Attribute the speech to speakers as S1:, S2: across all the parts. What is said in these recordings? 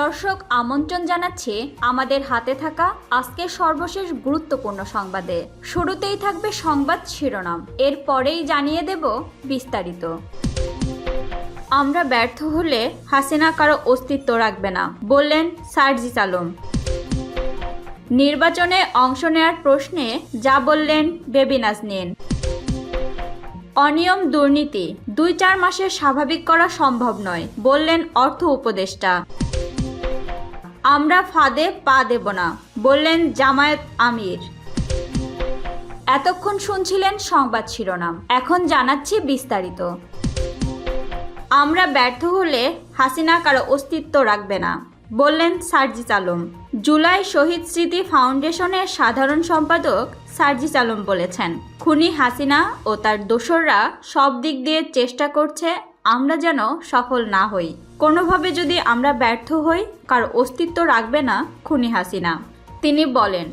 S1: দর্শক আমন্ত্রণ জানাচ্ছি আমাদের হাতে থাকা আজকের সর্বশেষ গুরুত্বপূর্ণ সংবাদে। শুরুতেই থাকবে সংবাদ শিরোনাম। এরপরেই জানিয়ে দেব বিস্তারিত। আমরা ব্যর্থ হলে হাসিনা কারও অস্তিত্ব রাখবে না, বললেন সার্জিস আলম। নির্বাচনে অংশ নেয়ার প্রশ্নে যা বললেন বেবি নাজনীন। অনিয়ম দুর্নীতি, দুই চার মাসে স্বাভাবিক করা সম্ভব নয়, বললেন অর্থ উপদেষ্টা। আমরা ফাঁদে পা দেব না, বললেন জামায়াত আমির। এতক্ষণ শুনছিলেন সংবাদ শিরোনাম, এখন জানাচ্ছি বিস্তারিত। আমরা ব্যর্থ হলে হাসিনা কারও অস্তিত্ব রাখবে না, বললেন সার্জিস আলম। জুলাই শহীদ স্মৃতি ফাউন্ডেশনের সাধারণ সম্পাদক সার্জিস আলম বলেছেন, খুনি হাসিনা ও তার দোসররা সব দিক দিয়ে চেষ্টা করছে আমরা যেন সফল না হই। কোনোভাবে যদি আমরা ব্যর্থ হই, কার অস্তিত্ব রাখবে না খুনি হাসিনা। তিনি বলেন,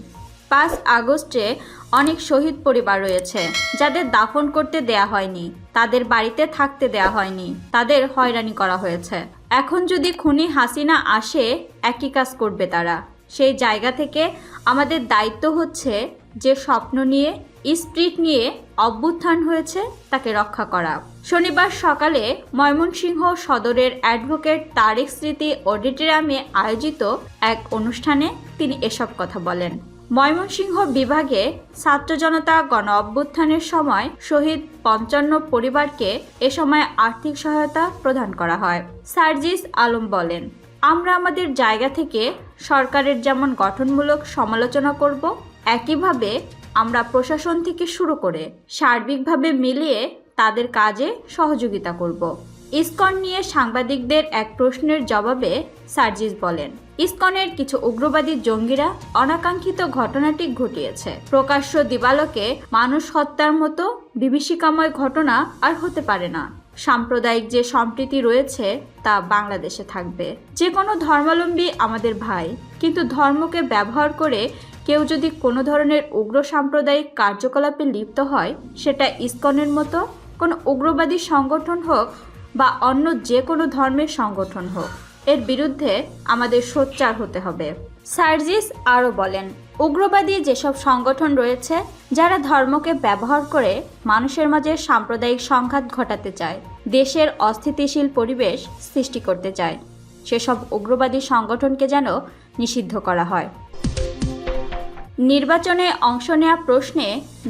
S1: পাঁচ আগস্টে অনেক শহীদ পরিবার রয়েছে, যাদের দাফন করতে দেয়া হয়নি, তাদের বাড়িতে থাকতে দেয়া হয়নি, তাদের হয়রানি করা হয়েছে। এখন যদি খুনি হাসিনা আসে, একই কাজ করবে তারা। সেই জায়গা থেকে আমাদের দায়িত্ব হচ্ছে যে স্বপ্ন নিয়ে, স্প্রিট নিয়ে অভ্যুত্থান হয়েছে, তাকে রক্ষা করা। শনিবার সকালে ময়মনসিংহ সদরের অ্যাডভোকেট তারেক স্মৃতি অডিটোরিয়ামে আয়োজিত এক অনুষ্ঠানে তিনি এসব কথা বলেন। ময়মনসিংহ বিভাগে ছাত্র জনতা গণ অভ্যুত্থানের সময় শহীদ পঞ্চান্ন পরিবারকে এ সময় আর্থিক সহায়তা প্রদান করা হয়, সার্জিস আলম বলেন। আমরা আমাদের জায়গা থেকে সরকারের যেমন গঠনমূলক সমালোচনা করব, একইভাবে আমরা প্রশাসন থেকে শুরু করে সার্বিকভাবে মিলিয়ে তাদের কাজে সহযোগিতা করব। ইসকন নিয়ে সাংবাদিকদের এক প্রশ্নের জবাবে সার্জিস বলেন, ইসকনের কিছু উগ্রবাদী জঙ্গিরা অনাকাঙ্ক্ষিত ঘটনাটি ঘটিয়েছে। প্রকাশ্য দিবালোকে মানুষ হত্যার মতো বিভীষিকাময় ঘটনা আর হতে পারে না। সাম্প্রদায়িক যে সম্প্রীতি রয়েছে তা বাংলাদেশে থাকবে। যে কোনো ধর্মাবলম্বী আমাদের ভাই, কিন্তু ধর্মকে ব্যবহার করে কেউ যদি কোনো ধরনের উগ্র সাম্প্রদায়িক কার্যকলাপে লিপ্ত হয়, সেটা ইসকনের মতো কোনো উগ্রবাদী সংগঠন হোক বা অন্য যে কোনো ধর্মের সংগঠন হোক, এর বিরুদ্ধে আমাদের সোচ্চার হতে হবে। সার্জিস আরও বলেন, উগ্রবাদী যেসব সংগঠন রয়েছে, যারা ধর্মকে ব্যবহার করে মানুষের মাঝে সাম্প্রদায়িক সংঘাত ঘটাতে চায়, দেশের অস্থিতিশীল পরিবেশ সৃষ্টি করতে চায়। সেসব উগ্রবাদী সংগঠনকে যেন নিষিদ্ধ করা হয়। নির্বাচনে অংশ নেওয়া প্রশ্নে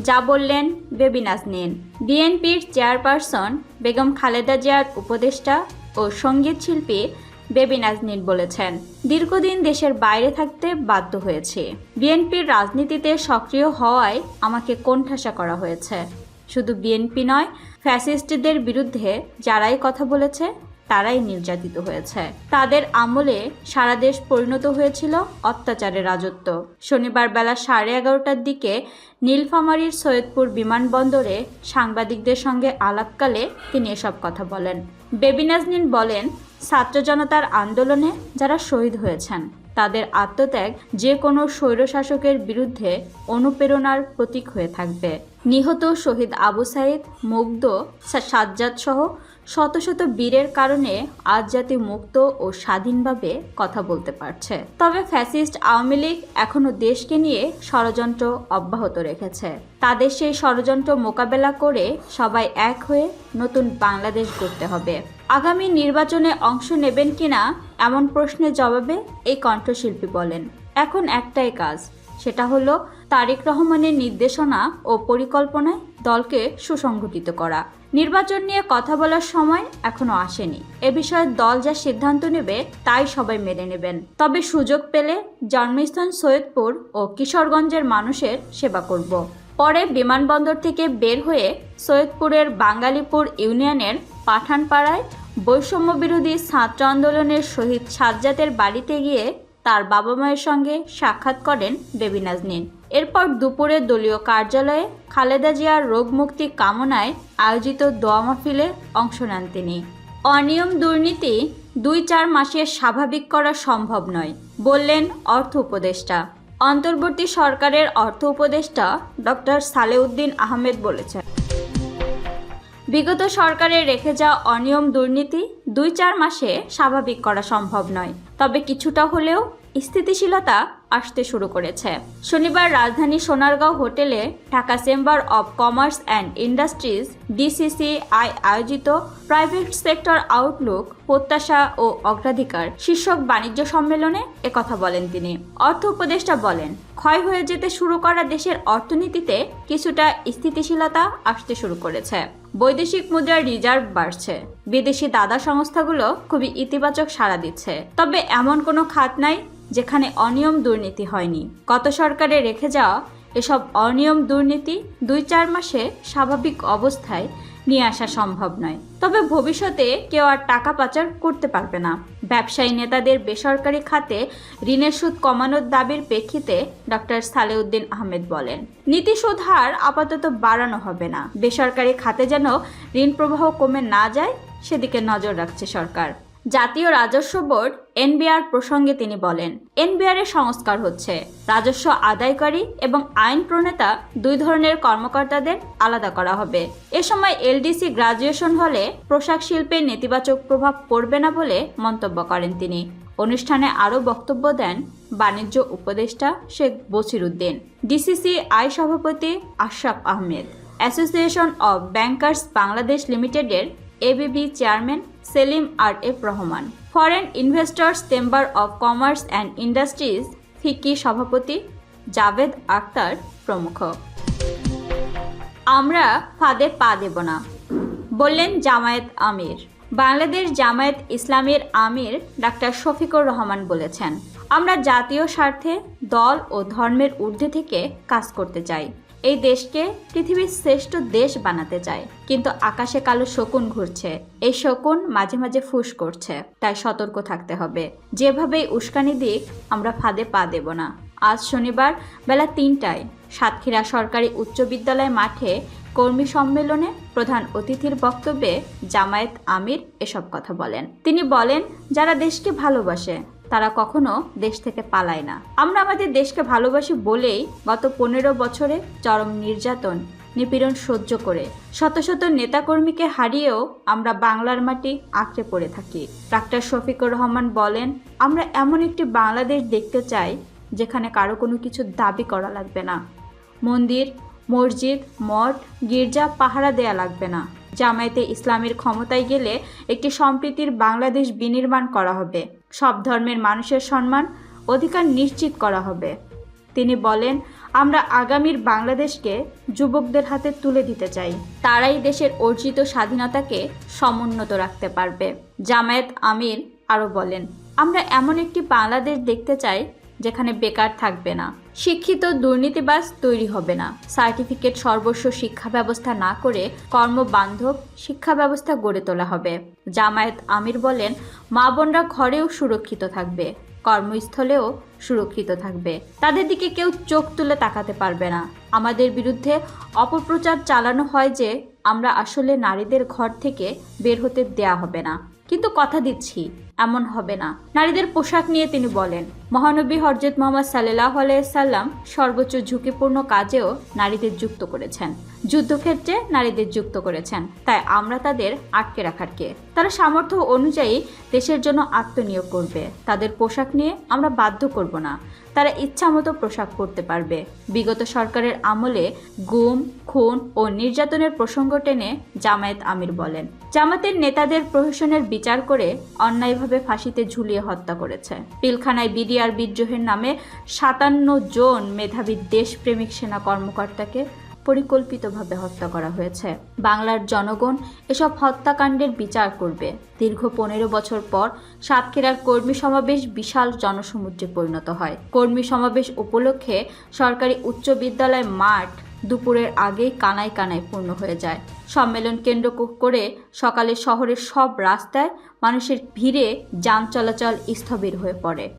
S1: যা বললেন বেবি নাজনীন। বিএনপির চেয়ারপারসন বেগম খালেদা জিয়ার উপদেষ্টা ও সংগীত শিল্পী বেবি নাজনীন বলেছেন, দীর্ঘদিন দেশের বাইরে থাকতে বাধ্য হয়েছে। বিএনপির রাজনীতিতে সক্রিয় হওয়ায় আমাকে কোণঠাসা করা হয়েছে। শুধু বিএনপি নয়, ফ্যাসিস্টদের বিরুদ্ধে যারাই কথা বলেছে তারাই নির্যাতিত হয়েছে। তাদের আমলে সারা দেশ পরিণত হয়েছিল অত্যাচারের রাজত্ব। শনিবার বেলা সাড়ে এগারোটার দিকে নীলফামারীর সৈয়দপুর বিমানবন্দরে সাংবাদিকদের সঙ্গে আলাপকালে তিনি এসব কথা বলেন। বেবি নাজনীন বলেন, ছাত্র জনতার আন্দোলনে যারা শহীদ হয়েছেন, তাদের আত্মত্যাগ যে কোনো স্বৈরশাসকের বিরুদ্ধে অনুপ্রেরণার প্রতীক হয়ে থাকবে। নিহত শহীদ আবু সাইদ, মুগ্ধ সাজ্জাদ সহ শত শত বীরের কারণে আজ জাতি মুক্ত ও স্বাধীনভাবে কথা বলতে পারছে। তবে ফ্যাসিস্ট আওয়ামী লীগ এখনও দেশকে নিয়ে ষড়যন্ত্র অব্যাহত রেখেছে। তাদের সেই ষড়যন্ত্র মোকাবেলা করে সবাই এক হয়ে নতুন বাংলাদেশ গড়তে হবে। আগামী নির্বাচনে অংশ নেবেন কিনা এমন প্রশ্নের জবাবে এই কণ্ঠশিল্পী বলেন, এখন একটাই কাজ, সেটা হলো তারেক রহমানের নির্দেশনা ও পরিকল্পনায় দলকে সুসংগঠিত করা। নির্বাচন নিয়ে কথা বলার সময় এখনও আসেনি। এ বিষয়ে দল যা সিদ্ধান্ত নেবে, তাই সবাই মেনে নেবেন। তবে সুযোগ পেলে জন্মস্থান সৈয়দপুর ও কিশোরগঞ্জের মানুষের সেবা করব। পরে বিমানবন্দর থেকে বের হয়ে সৈয়দপুরের বাঙ্গালীপুর ইউনিয়নের পাঠানপাড়ায় বৈষম্য বিরোধী ছাত্র আন্দোলনের শহীদ সাজ্জাতের বাড়িতে গিয়ে তার বাবা মায়ের সঙ্গে সাক্ষাৎ করেন বেবি নাজনীন। এরপর দুপুরে দলীয় কার্যালয়ে খালেদা জিয়ার রোগ মুক্তি কামনায় আয়োজিত দোয়া মাহফিলে অংশ নেন তিনি। অনিয়ম দুর্নীতি দুই চার মাসে স্বাভাবিক করা সম্ভব নয়, বললেন অর্থ উপদেষ্টা। অন্তর্বর্তী সরকারের অর্থ উপদেষ্টা ডক্টর সালেউদ্দিন আহমেদ বলেছেন। বিগত সরকারের রেখে যাওয়া অনিয়ম দুর্নীতি দুই চার মাসে স্বাভাবিক করা সম্ভব নয়, তবে কিছুটা হলেও স্থিতিশীলতা আসতে শুরু করেছে। শনিবার রাজধানী সোনারগাঁও হোটেলে Dhaka chamber of commerce and industries, DCCI আয়োজিত প্রাইভেট সেক্টর আউটলুক, প্রত্যাশা ও অগ্রাধিকার শীর্ষক বাণিজ্য সম্মেলনে একথা বলেন তিনি। অর্থ উপদেষ্টা বলেন, ক্ষয় হয়ে যেতে শুরু করা দেশের অর্থনীতিতে কিছুটা স্থিতিশীলতা আসতে শুরু করেছে। বৈদেশিক মুদ্রার রিজার্ভ বাড়ছে। বিদেশি দাদা সংস্থাগুলো খুবই ইতিবাচক সাড়া দিচ্ছে। তবে এমন কোনো খাত নাই যেখানে অনিয়ম দুর্নীতি হয়নি। গত সরকারে রেখে যাওয়া এসব অনিয়ম দুর্নীতি দুই চার মাসে স্বাভাবিক অবস্থায় নিয়ে আসা সম্ভব নয়। তবে ভবিষ্যতে কেউ আর টাকা পাচার করতে পারবে না। ব্যবসায়ী নেতাদের বেসরকারি খাতে ঋণের সুদ কমানোর দাবির প্রেক্ষিতে ডক্টর সালেউদ্দিন আহমেদ বলেন, নীতি সুদ হার আপাতত বাড়ানো হবে না। বেসরকারি খাতে যেন ঋণ প্রবাহ কমে না যায়, সেদিকে নজর রাখছে সরকার। জাতীয় রাজস্ব বোর্ড এনবিআর প্রসঙ্গে তিনি বলেন, এনবিআর এর সংস্কার হচ্ছে। রাজস্ব আদায়কারী এবং আইন প্রণেতা দুই ধরনের কর্মকর্তাদের আলাদা করা হবে। এ সময় এলডিসি গ্রাজুয়েশন হলে পোশাক শিল্পে নেতিবাচক প্রভাব পড়বে না বলে মন্তব্য করেন তিনি। অনুষ্ঠানে আরও বক্তব্য দেন বাণিজ্য উপদেষ্টা শেখ বসির উদ্দিন ডিসিসি আই সভাপতি Ashraf Ahmed. Association of bankers Bangladesh লিমিটেডের ABB chairman Selim R F Rahman. Foreign investors chamber of commerce and industries FICCI সভাপতি জাভেদ আক্তার প্রমুখ। আমরা ফাঁদে পা দেব না, বললেন জামায়াত আমির। বাংলাদেশ জামায়াত ইসলামের আমির ডাক্তার শফিকুর রহমান বলেছেন, আমরা জাতীয় স্বার্থে দল ও ধর্মের ঊর্ধ্বে থেকে কাজ করতে চাই। এই দেশকে পৃথিবীর শ্রেষ্ঠ দেশ বানাতে চায়। কিন্তু আকাশে কালো শকুন ঘুরছে। এই শকুন মাঝে মাঝে ফুস করছে। তাই সতর্ক থাকতে হবে। যেভাবেই উস্কানি দিক, আমরা ফাঁদে পা দেব না। আজ শনিবার বেলা তিনটায় সাতক্ষীরা সরকারি উচ্চ বিদ্যালয় মাঠে কর্মী সম্মেলনে প্রধান অতিথির বক্তব্যে জামায়াত আমির এসব কথা বলেন। তিনি বলেন, যারা দেশকে ভালোবাসে তারা কখনো দেশ থেকে পালায় না। আমরা আমাদের দেশকে ভালোবাসি বলেই গত পনেরো বছরে চরম নির্যাতন, নিপীড়ন সহ্য করে শত শত নেতাকর্মীকে হারিয়েও আমরা বাংলার মাটি আঁকড়ে পড়ে থাকি। ডাক্তার শফিকুর রহমান বলেন, আমরা এমন একটি বাংলাদেশ দেখতে চাই যেখানে কারও কোনো কিছু দাবি করা লাগবে না। মন্দির, মসজিদ, মঠ, গির্জা, পাহারা দেয়া লাগবে না। জামায়াতে ইসলামের ক্ষমতায় গেলে একটি সম্প্রীতির বাংলাদেশ বিনির্মাণ করা হবে। সব ধর্মের মানুষের সম্মান অধিকার নিশ্চিত করা হবে। তিনি বলেন, আমরা আগামীর বাংলাদেশকে যুবকদের হাতে তুলে দিতে চাই। তারাই দেশের অর্জিত স্বাধীনতাকে সমুন্নত রাখতে পারবে। জামায়াত আমির আরও বলেন, আমরা এমন একটি বাংলাদেশ দেখতে চাই যেখানে বেকার থাকবে না। শিক্ষিত দুর্নীতিবাজ তৈরি হবে না। সার্টিফিকেট, সর্বস্ব শিক্ষা ব্যবস্থা না করে কর্মবান্ধব শিক্ষা ব্যবস্থা গড়ে তোলা হবে। জামায়াত আমির বলেন, মা বোনরা ঘরেও সুরক্ষিত থাকবে, কর্মস্থলেও সুরক্ষিত থাকবে। তাদের দিকে কেউ চোখ তুলে তাকাতে পারবে না। আমাদের বিরুদ্ধে অপপ্রচার চালানো হয় যে আমরা আসলে নারীদের ঘর থেকে বের হতে দেয়া হবে না। কিন্তু কথা দিচ্ছি এমন হবে না। নারীদের পোশাক নিয়ে তিনি বলেন, মহানবী হরজত মোহাম্মদ সাল্লাহ আলাইসাল্লাম সর্বোচ্চ ঝুঁকিপূর্ণ কাজেও নারীদের যুক্ত করেছেন। যুদ্ধক্ষেত্রে নারীদের যুক্ত করেছেন। তাই আমরা তাদের আটকে রাখার কে? তারা সামর্থ্য অনুযায়ী দেশের জন্য আত্মনিয়োগ করবে। তাদের পোশাক নিয়ে আমরা বাধ্য করব না। তারা ইচ্ছামতো পোশাক পরতে পারবে। বিগত সরকারের আমলে গুম, খুন ও নির্যাতনের প্রসঙ্গ টেনে জামায়াত আমির বলেন, জামাতের নেতাদের প্রহসনের বিচার করে অন্যায়ভাবে ফাঁসিতে ঝুলিয়ে হত্যা করেছে। পিলখানায় বিডিআর বিদ্রোহের নামে সাতান্ন জন মেধাবী দেশপ্রেমিক সেনা কর্মকর্তাকে পরিকল্পিতভাবে হত্যা করা হয়েছে। বাংলার জনগণ এসব হত্যাকাণ্ডের বিচার করবে। দীর্ঘ পনেরো বছর পর সাতক্ষীরার কর্মী সমাবেশ বিশাল জনসমুদ্রে পরিণত হয়। কর্মী সমাবেশ উপলক্ষে সরকারি উচ্চ বিদ্যালয় মাঠ দুপুরের আগেই কানায় কানায় পূর্ণ হয়ে যায়। সম্মেলন কেন্দ্র করে সকালে শহরের সব রাস্তায় মানুষের ভিড়ে যান চলাচল স্থবির হয়ে পড়ে।